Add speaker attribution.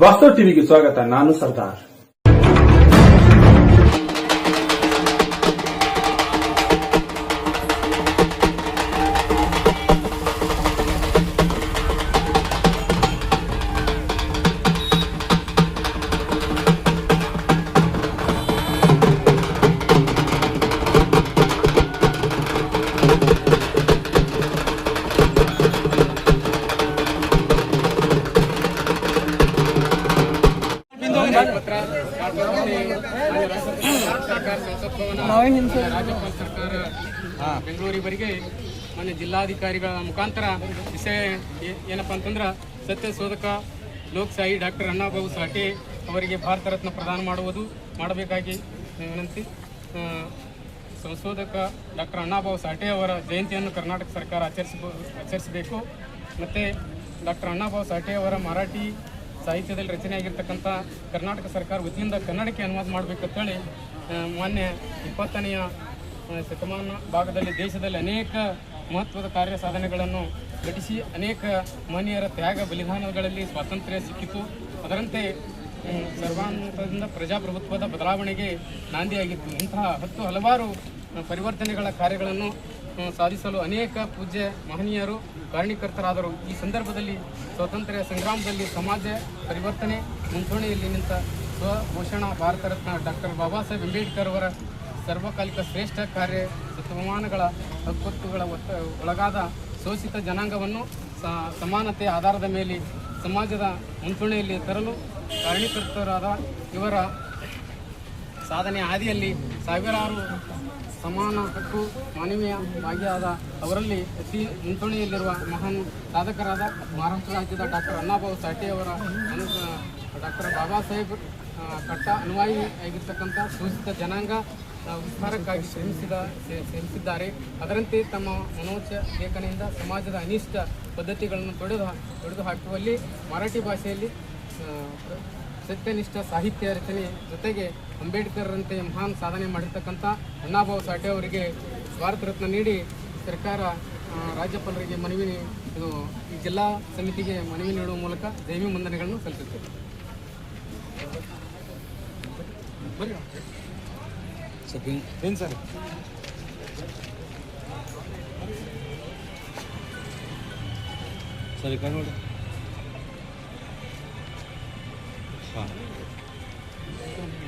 Speaker 1: ವಾಸ್ತವ್ ಟಿವಿಗೆ ಸ್ವಾಗತ ನಾನು ಸರ್ದಾರ್
Speaker 2: ಪತ್ರ ಸರ್ಕಾರ ರಾಜ್ಯಪಾಲ ಸರ್ಕಾರ ಮಾನ್ಯ ಜಿಲ್ಲಾಧಿಕಾರಿಗಳ ಮುಖಾಂತರ ವಿಷಯ ಏನಪ್ಪ ಅಂತಂದ್ರೆ ಸತ್ಯ ಶೋಧಕ ಲೋಕಶಾಹಿ ಡಾಕ್ಟರ್ ಅಣ್ಣಾಬಾಬು ಸಾಟಿ ಅವರಿಗೆ ಭಾರತ ರತ್ನ ಪ್ರದಾನ ಮಾಡುವುದು ಮಾಡಬೇಕಾಗಿ ವಿನಂತಿ. ಸಂಶೋಧಕ ಡಾಕ್ಟರ್ ಅಣ್ಣಾಬಾಬು ಸಾಠೆ ಅವರ ಜಯಂತಿಯನ್ನು ಕರ್ನಾಟಕ ಸರ್ಕಾರ ಆಚರಿಸ ಆಚರಿಸಬೇಕು. ಮತ್ತು ಡಾಕ್ಟರ್ ಅಣ್ಣಾಬಾಬು ಸಾಠೆ ಅವರ ಮರಾಠಿ ಸಾಹಿತ್ಯದಲ್ಲಿ ರಚನೆಯಾಗಿರ್ತಕ್ಕಂಥ ಕರ್ನಾಟಕ ಸರ್ಕಾರ ವತಿಯಿಂದ ಕನ್ನಡಕ್ಕೆ ಅನುವಾದ ಮಾಡಬೇಕಂತೇಳಿ ಮಾನ್ಯ ಇಪ್ಪತ್ತನೆಯ ಶತಮಾನ ಭಾಗದಲ್ಲಿ ದೇಶದಲ್ಲಿ ಅನೇಕ ಮಹತ್ವದ ಕಾರ್ಯ ಸಾಧನೆಗಳನ್ನು ಘಟಿಸಿ ಅನೇಕ ಮನೆಯರ ತ್ಯಾಗ ಬಲಿದಾನಗಳಲ್ಲಿ ಸ್ವಾತಂತ್ರ್ಯ ಸಿಕ್ಕಿತು. ಅದರಂತೆ ಸರ್ವಾಂತದಿಂದ ಪ್ರಜಾಪ್ರಭುತ್ವದ ಬದಲಾವಣೆಗೆ ನಾಂದಿಯಾಗಿತ್ತು. ಇಂತಹ ಹತ್ತು ಹಲವಾರು ಪರಿವರ್ತನೆಗಳ ಕಾರ್ಯಗಳನ್ನು ಸಾಧಿಸಲು ಅನೇಕ ಪೂಜ್ಯ ಮಹನೀಯರು, ಕಾರಣೀಕರ್ತರಾದರು. ಈ ಸಂದರ್ಭದಲ್ಲಿ ಸ್ವಾತಂತ್ರ್ಯ ಸಂಗ್ರಾಮದಲ್ಲಿ ಸಮಾಜ ಪರಿವರ್ತನೆ ಮುಂಚೂಣಿಯಲ್ಲಿ ನಿಂತ ಸ್ವಭೂಷಣ ಭಾರತ ರತ್ನ ಡಾಕ್ಟರ್ ಬಾಬಾ ಸಾಹೇಬ್ ಅಂಬೇಡ್ಕರ್ ಅವರ ಸರ್ವಕಾಲಿಕ ಶ್ರೇಷ್ಠ ಕಾರ್ಯ ಶತಮಾನಗಳ ಹಕ್ಕುಗಳ ಒಳಗಾದ ಶೋಷಿತ ಜನಾಂಗವನ್ನು ಸಮಾನತೆ ಆಧಾರದ ಮೇಲೆ ಸಮಾಜದ ಮುಂಚೂಣಿಯಲ್ಲಿ ತರಲು ಕಾರಣೀಕರ್ತರಾದ ಇವರ ಸಾಧನೆ ಹಾದಿಯಲ್ಲಿ ಸಾವಿರಾರು ಸಮಾನ ಹಕ್ಕು ಮಾನವೀಯ ಭಾಗಿಯಾದ ಅವರಲ್ಲಿ ಅತಿ ಮುಂಚೂಣಿಯಲ್ಲಿರುವ ಮಹಾನ್ ಸಾಧಕರಾದ ಮಹಾರಾಷ್ಟ್ರ ರಾಜ್ಯದ ಡಾಕ್ಟರ್ ಅಣ್ಣಾಬಾಬು ಅನು ಡಾಕ್ಟರ್ ಬಾಬಾ ಸಾಹೇಬ್ ಕಟ್ಟ ಅನುಯಾಯಿ ಆಗಿರ್ತಕ್ಕಂಥ ಸೂಚಿತ ಜನಾಂಗ ವಿಸ್ತಾರಕ್ಕಾಗಿ ಶ್ರಮಿಸಿದ, ಶ್ರ- ಶ್ರಮಿಸಿದ್ದಾರೆ. ಅದರಂತೆ ತಮ್ಮ ಮನೋಚ ಲೇಖನೆಯಿಂದ ಸಮಾಜದ ಅನಿಷ್ಟ ಪದ್ಧತಿಗಳನ್ನು ತೊಡೆದು ತೊಡೆದು ಹಾಕುವಲ್ಲಿ ಮರಾಠಿ ಭಾಷೆಯಲ್ಲಿ ಸತ್ಯನಿಷ್ಠ ಸಾಹಿತ್ಯ ರಚನೆ ಜೊತೆಗೆ ಅಂಬೇಡ್ಕರ್ರಂತೆ ಮಹಾನ್ ಸಾಧನೆ ಮಾಡಿರ್ತಕ್ಕಂಥ ಅಣ್ಣಾಭಾವ್ ಸಾಠೆ ಅವರಿಗೆ ಭಾರತ ರತ್ನ ನೀಡಿ ಸರ್ಕಾರ ರಾಜ್ಯಪಾಲರಿಗೆ ಮನವಿ ಇದು ಈ ಜಿಲ್ಲಾ ಸಮಿತಿಗೆ ಮನವಿ ನೀಡುವ ಮೂಲಕ ದೈವಿ ವಂದನೆಗಳನ್ನು ಸಲ್ಲಿಸುತ್ತೇವೆ.
Speaker 3: ಏನು? ಸರ್? ಸರಿ ಕೈ ನೋಡಿ ಹಾಂ